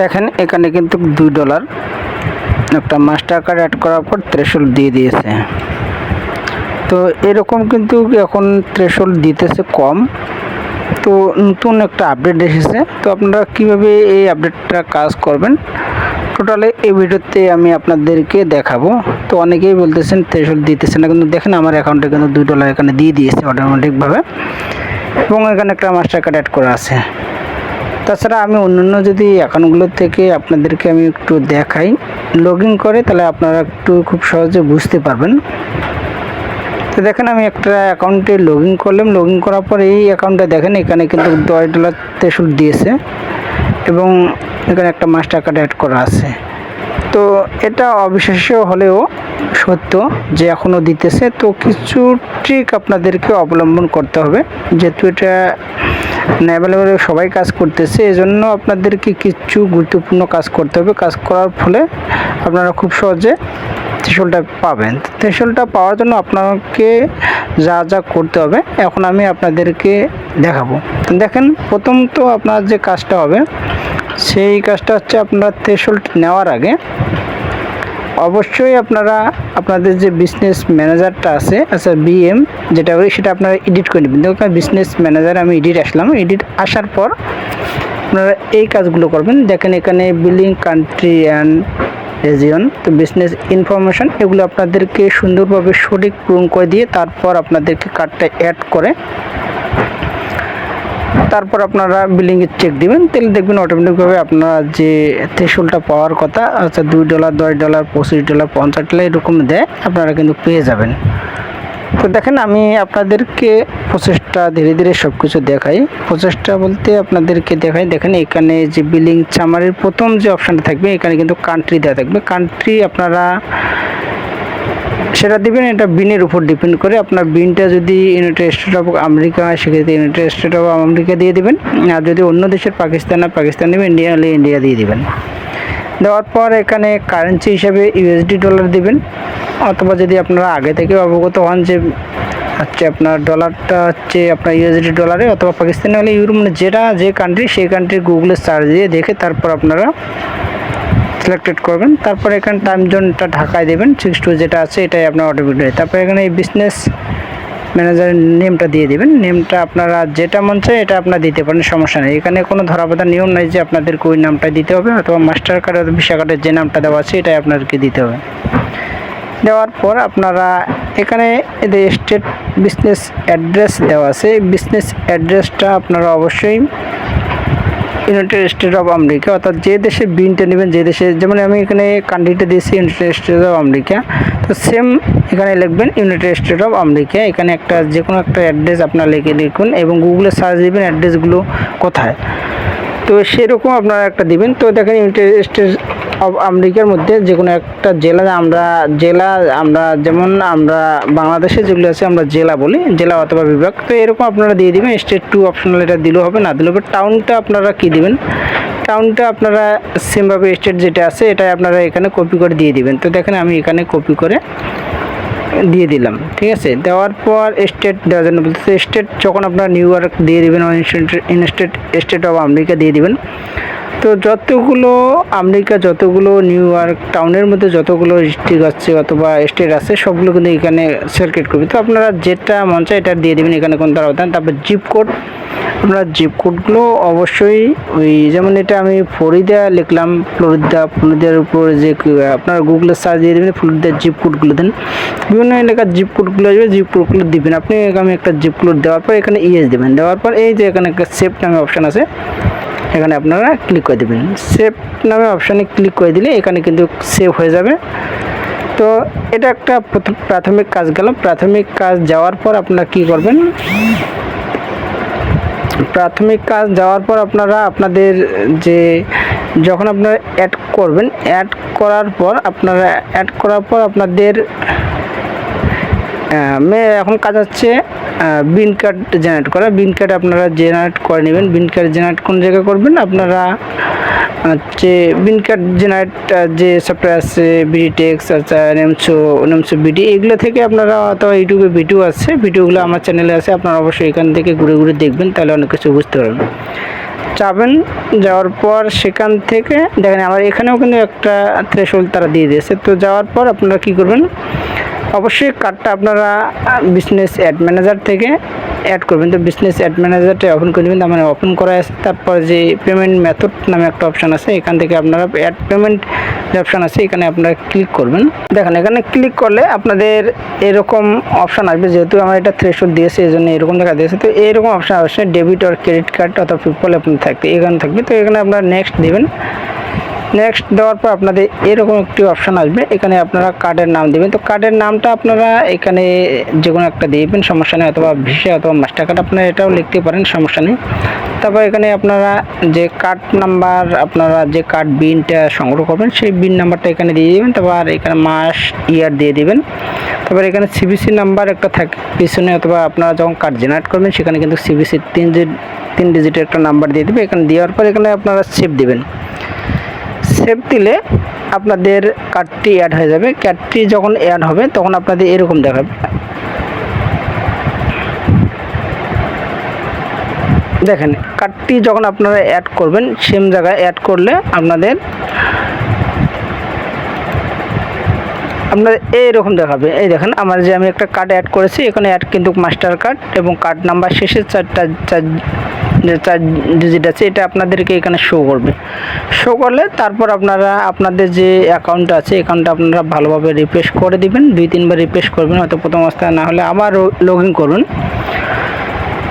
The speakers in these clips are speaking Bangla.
দেখেন, এখানে কিন্তু দুই ডলার একটা মাস্টার কার্ড অ্যাড করার পর থ্রেশোল্ড দিয়ে দিয়েছে। তো এরকম কিন্তু এখন থ্রেশোল্ড দিতেছে কম। তো নতুন একটা আপডেট এসেছে। তো আপনারা কীভাবে এই আপডেটটা কাজ করবেন? টোটালে এই ভিডিওতে আমি আপনাদেরকে দেখাবো। তো অনেকেই বলতেছেন থ্রেশোল্ড দিতেছে না। কিন্তু দেখেন, আমার অ্যাকাউন্টে কিন্তু দুই ডলার এখানে দিয়ে দিয়েছে অটোমেটিকভাবে এবং এখানে একটা মাস্টার কার্ড অ্যাড করা আছে। তাছাড়া আমি অন্যান্য যদি অ্যাকাউন্টগুলো থেকে আপনাদেরকে আমি একটু দেখাই লগ করে তাহলে আপনারা একটু খুব সহজে বুঝতে পারবেন। তো দেখেন আমি একটা অ্যাকাউন্টে লগ ইন করলাম লগ ইন করার পর এই অ্যাকাউন্টে দেখেন এখানে কিন্তু দশ ডলার তেসুল দিয়েছে এবং এখানে একটা মাস্টার কার্ড অ্যাড করা আছে। তো এটা অবিশ্বাস্য হলেও সত্য যে এখনও দিতেছে। তো কিছু ট্রিক আপনাদেরকে অবলম্বন করতে হবে, যেহেতু এটা অ্যাভেলেবেল সবাই কাজ করতেছে, এজন্য আপনাদেরকে কিছু গুরুত্বপূর্ণ কাজ করতে হবে। কাজ করার ফলে আপনারা খুব সহজে ত্রিশূলটা পাবেন। ত্রিশূলটা পাওয়ার জন্য আপনাকে যা যা করতে হবে, এখন আমি আপনাদেরকে দেখাবো। দেখেন, প্রথম তো আপনার যে কাজটা হবে, সেই কাজটা হচ্ছে আপনার থ্রেশোল্ড নেওয়ার আগে অবশ্যই আপনারা আপনাদের যে বিজনেস ম্যানেজারটা আছে আচ্ছা বিএম যেটা বলি সেটা আপনারা এডিট করে নেবেন। দেখুন বিজনেস ম্যানেজার আমি এডিট আসলাম। এডিট আসার পর আপনারা এই কাজগুলো করবেন। দেখেন, এখানে বিলিং কান্ট্রি অ্যান্ড রিজিয়ন তো বিজনেস ইনফরমেশন এগুলো আপনাদেরকে সুন্দরভাবে সঠিক পূরণ করে দিয়ে তারপর আপনাদেরকে কার্ডটা অ্যাড করে তারপর আপনারা বিলিংয়ে চেক দিবেন, তাহলে দেখবেন অটোমেটিকভাবে আপনারা যে থ্রেশোল্ডটা পাওয়ার কথা আচ্ছা দুই ডলার দশ ডলার পঁচিশ ডলার পঞ্চাশ ডলার এরকম দেয়, আপনারা কিন্তু পেয়ে যাবেন। তো দেখেন, আমি আপনাদেরকে প্রসেসটা ধীরে ধীরে সব কিছু দেখাই। প্রসেসটা বলতে আপনাদেরকে দেখাই, দেখেন এখানে যে বিলিং চামারের প্রথম যে অপশানটা থাকবে, এখানে কিন্তু কান্ট্রি দেওয়া থাকবে। কান্ট্রি আপনারা সেটা দিবেন এটা বিনের উপর ডিপেন্ড করে আপনার বিনটা যদি ইউনাইটেড স্টেট অফ আমেরিকা হয়, সেক্ষেত্রে ইউনাইটেড স্টেট অফ আমেরিকা দিয়ে দিবেন। আর যদি অন্য দেশের পাকিস্তান হয়, পাকিস্তান দেবেন ইন্ডিয়া হলে ইন্ডিয়া দিয়ে দেবেন। দেওয়ার পর এখানে কারেন্সি হিসাবে ইউএসডি ডলার দিবেন। অথবা যদি আপনারা আগে থেকে অবগত হন যে হচ্ছে আপনার ডলারটা হচ্ছে আপনার ইউএসডি ডলারে অথবা পাকিস্তানি হলে ইউরো মানে যেটা, যে কান্ট্রি সেই কান্ট্রির গুগলে সার্চ দিয়ে দেখে তারপর আপনারা সিলেক্টেড করবেন। তারপরে এখানে টাইম জোনটা ঢাকায় দেবেন সিক্স টু যেটা আছে এটাই আপনার অটোমেটিক তারপর এখানে এই বিজনেস ম্যানেজারের নেমটা দিয়ে দেবেন। নেমটা আপনারা যেটা মন চায় এটা আপনার দিতে পারেন, সমস্যা নেই। এখানে কোনো ধরাবাধা নিয়ম নাই যে আপনাদেরকে ওই নামটা দিতে হবে, অথবা মাস্টার কার্ড ভিসা কার্ডের যে নামটা দেওয়া আছে এটাই আপনাদেরকে দিতে হবে। দেওয়ার পর আপনারা এখানে এদের স্টেট বিজনেস অ্যাড্রেস দেওয়া আছে। বিজনেস অ্যাড্রেসটা আপনারা অবশ্যই ইউনাইটেড স্টেট অফ আমেরিকা অর্থাৎ যে দেশে বিনটা নেবেন, যে দেশে, যেমন আমি এখানে কান্ট্রিটা দিয়েছি ইউনাইটেড স্টেট অফ আমেরিকা তো সেম এখানে লিখবেন ইউনাইটেড স্টেট অফ আমেরিকা এখানে একটা যে কোনো একটা অ্যাড্রেস আপনার লিখে লিখুন এবং গুগলে সার্চ দিবেন অ্যাড্রেসগুলো কোথায়। তো সেরকম আপনারা একটা দিবেন। তো দেখেন ইউনাইটেড স্টেট আমেরিকার মধ্যে যে কোনো একটা জেলা আমরা জেলা আমরা যেমন আমরা বাংলাদেশে যেগুলো আছে আমরা জেলা বলি, জেলা অথবা বিভাগ। তো এরকম আপনারা দিয়ে দিবেন স্টেট টু অপশনাল এটা দিলেও হবে, না দিলেও হবে। টাউনটা আপনারা কী দিবেন? টাউনটা আপনারা সেমভাবে স্টেট যেটা আছে এটা আপনারা এখানে কপি করে দিয়ে দিবেন। তো দেখেন আমি এখানে কপি করে দিয়ে দিলাম, ঠিক আছে? দেওয়ার পর স্টেট দেওয়ার জন্য বলতেছে স্টেট যখন আপনারা নিউ ইয়র্ক দিয়ে দেবেন ইনস্টেট স্টেট অফ আমেরিকা দিয়ে দিবেন তো যতগুলো আমেরিকা, যতগুলো নিউ ইয়র্ক টাউনের মধ্যে যতগুলো ডিস্ট্রিক্ট আছে অথবা স্টেট আছে, সবগুলো কিন্তু এখানে সিলেক্টেড করবে। তো আপনারা যেটা মন চায় এটা দিয়ে দেবেন এখানে কোনো তারা তারপর জিপ কোড আপনারা জিপ কোডগুলো অবশ্যই ওই যেমন এটা আমি ফরিদা লিখলাম ফ্লোরিদা ফ্লোরিদার উপর যে আপনারা গুগলে সার্চ দিয়ে দেবেন ফ্লোরিদার জিপ কোডগুলো দেন। বিভিন্ন এলাকার জিপ কোডগুলো আসবে জিপ কোডগুলো দিবেন। আপনি আমি একটা জিপ কোড দেওয়ার পর এখানে ইএস দেবেন। দেওয়ার পর এই যে এখানে একটা সেভ নামে অপশান আছে। এখানে আপনারা ক্লিক করে দেবেন। সেভ নামে অপশানে ক্লিক করে দিলে এখানে কিন্তু সেভ হয়ে যাবে। তো এটা একটা প্রথম প্রাথমিক কাজ গেল। প্রাথমিক কাজ যাওয়ার পর আপনারা কি করবেন? প্রাথমিক কাজ যাওয়ার পর আপনারা আপনাদের যে যখন আপনারা অ্যাড করবেন অ্যাড করার পর আপনারা অ্যাড করার পর আপনাদের মে এখন কাজ হচ্ছে বিন কার্ড জেনারেট করা। বিন কার্ড আপনারা জেনারেট করে নেবেন। বিন কার্ড জেনারেট কোন জায়গায় করবেন? আপনারা হচ্ছে বিন কার্ড জেনারেট যে সফটওয়্যার আছে বিডি টেক্স আছে নেমসো নেমসো বিডি এগুলো থেকে আপনারা অথবা ইউটিউবে ভিডিও আছে। ভিডিওগুলো আমার চ্যানেলে আছে। আপনারা অবশ্যই এখান থেকে ঘুরে ঘুরে দেখবেন, তাহলে অনেক কিছু বুঝতে পারবেন। যাবেন, যাওয়ার পর সেখান থেকে দেখেন আমার এখানেও কিন্তু একটা থ্রেশহোল্ড তারা দিয়ে দিয়েছে। তো যাওয়ার পর আপনারা কী করবেন? অবশ্যই কার্ডটা আপনারা বিজনেস অ্যাড ম্যানেজার থেকে অ্যাড করবেন। তো বিজনেস অ্যাড ম্যানেজারটা ওপেন করে দেবেন মানে ওপেন করা আছে। তারপর যে পেমেন্ট মেথড নামে একটা অপশান আছে, এখান থেকে আপনারা অ্যাড পেমেন্ট যে অপশান আছে, এখানে আপনারা ক্লিক করবেন। দেখেন, এখানে ক্লিক করলে আপনাদের এরকম অপশান আসবে, যেহেতু আমার এটা থ্রেশহোল্ড দিয়েছে এই জন্য এরকম দেখা দিয়েছে। তো এরকম অপশান আসছে ডেবিট আর ক্রেডিট কার্ড অথবা পেপল আপনার থাকবে এখানে থাকবে। তো এখানে আপনারা নেক্সট দেবেন। নেক্সট দেওয়ার পর আপনাদের এরকম একটি অপশান আসবে। এখানে আপনারা কার্ডের নাম দেবেন। তো কার্ডের নামটা আপনারা এখানে যে কোনো একটা দিবেন, সমস্যা নেই, অথবা ভিসা অথবা মাস্টার কার্ড আপনারা এটাও লিখতে পারেন, সমস্যা নেই। তারপর এখানে আপনারা যে কার্ড নাম্বার আপনারা যে কার্ড বিনটা সংগ্রহ করবেন, সেই বিন নাম্বারটা এখানে দিয়ে দেবেন, তারপর এখানে মাস ইয়ার দিয়ে দেবেন। তারপর এখানে সিবিসি নাম্বার একটা থাকে, পিছনে অথবা আপনারা যখন কার্ড জেনারেট করবেন, সেখানে কিন্তু সিবিসির তিন তিন ডিজিটের একটা নাম্বার দিয়ে দেবে। এখানে দেওয়ার পর এখানে আপনারা সেভ দিবেন। সেভ দিলে আপনাদের কার্ডটি অ্যাড হয়ে যাবে। কার্ডটি যখন অ্যাড হবে, তখন আপনাদের এরকম দেখাবে। দেখেন কার্ডটি যখন আপনারা অ্যাড করবেন সেম জায়গায় অ্যাড করলে আপনাদের আপনার এইরকম দেখাবে। এই দেখেন, আমার যে আমি একটা কার্ড অ্যাড করেছি, এখানে অ্যাড কিন্তু মাস্টার কার্ড এবং কার্ড নাম্বার শেষের চারটা, চার যে চার ডিজিট আছে, এটা আপনাদেরকে এখানে শো করবে। শো করলে তারপর আপনারা, আপনাদের যে অ্যাকাউন্ট আছে অ্যাকাউন্টটা আপনারা ভালোভাবে রিফ্রেশ করে দিবেন, দুই তিনবার রিফ্রেশ করবেন, হয়তো প্রথম অবস্থায় না হলে আবার লগ ইন করুন।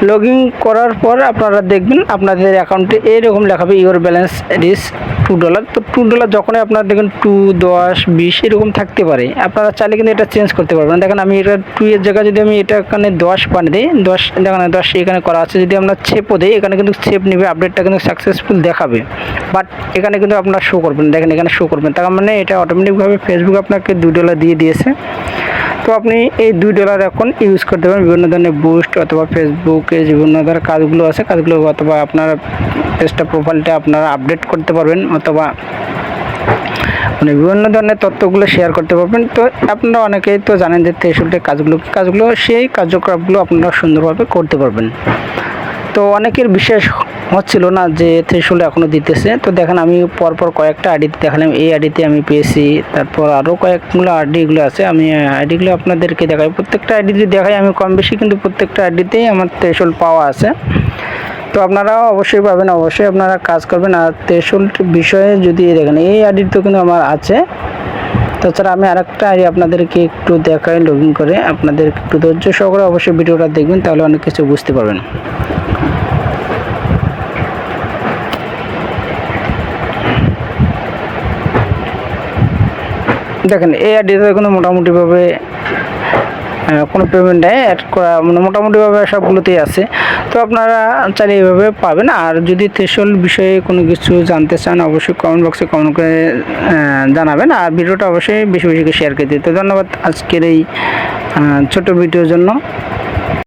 লগ ইন করার পর আপনারা দেখবেন আপনাদের অ্যাকাউন্টে এইরকম লেখাবে your balance is two dollar তো টু ডলার যখনই আপনারা দেখেন টু দশ, বিশ, এরকম থাকতে পারে। আপনারা চাইলে কিন্তু এটা চেঞ্জ করতে পারবেন। দেখেন আমি এটা টু এর জায়গায় যদি আমি এটা এখানে দশ পানি দিই, দশ, দেখেন দশ এখানে করা আছে, যদি আমরা ছেপও দিই, এখানে কিন্তু ছেপ নেবে আপডেটটা কিন্তু সাকসেসফুল দেখাবে। বাট এখানে কিন্তু আপনারা শো করবেন, দেখেন এখানে শো করবেন। তার মানে এটা অটোমেটিকভাবে ফেসবুক আপনাকে দু ডলার দিয়ে দিয়েছে। তো আপনি এই দুই ডলার এখন ইউজ করতে পারেন। বিভিন্ন ধরনের বুস্ট অথবা ফেসবুকে বিভিন্ন ধরনের কাজগুলো আছে। কাজগুলো অথবা আপনার পেজটা প্রোফাইলটা আপনারা আপডেট করতে পারবেন অথবা মানে বিভিন্ন ধরনের তথ্যগুলো শেয়ার করতে পারবেন। তো আপনারা অনেকেই তো জানেন যে তেষট্টি কাজগুলো কাজগুলো, সেই কার্যকলাপগুলো আপনারা সুন্দরভাবে করতে পারবেন। তো অনেকের বিশেষ হচ্ছিল না যে থ্রেশহোল্ড এখনও দিতেছে। তো দেখেন আমি পরপর কয়েকটা আইডিতে দেখালাম, এই আইডিতে আমি পেয়েছি। তারপর আরও কয়েকগুলো আইডিগুলো আছে, আমি আইডিগুলো আপনাদেরকে দেখাই। প্রত্যেকটা আইডিতে দেখাই আমি কম বেশি কিন্তু প্রত্যেকটা আইডিতেই আমার থ্রেশহোল্ড পাওয়া আছে। তো আপনারাও অবশ্যই পাবেন, অবশ্যই আপনারা কাজ করবেন। আর থ্রেশহোল্ড বিষয়ে যদি দেখেন, এই আইডির তো কিন্তু আমার আছে। তাছাড়া আমি আরেকটা আইডি আপনাদেরকে একটু দেখাই লগ করে। আপনাদের একটু ধৈর্য সহকারে অবশ্যই ভিডিওটা দেখবেন, তাহলে অনেক কিছু বুঝতে পারবেন। দেখেন, এই আইডিতে কিন্তু মোটামুটিভাবে কোনো পেমেন্ট নেই অ্যাড করা মানে মোটামুটিভাবে সবগুলোতেই আছে। তো আপনারা চাইলে এইভাবে পাবেন। আর যদি থ্রেশল বিষয়ে কোনো কিছু জানতে চান, অবশ্যই কমেন্ট বক্সে কমেন্ট করে জানাবেন। আর ভিডিওটা অবশ্যই বেশি বেশি করে শেয়ার করে দিতে। ধন্যবাদ আজকের এই ছোটো ছোট ভিডিওর জন্য।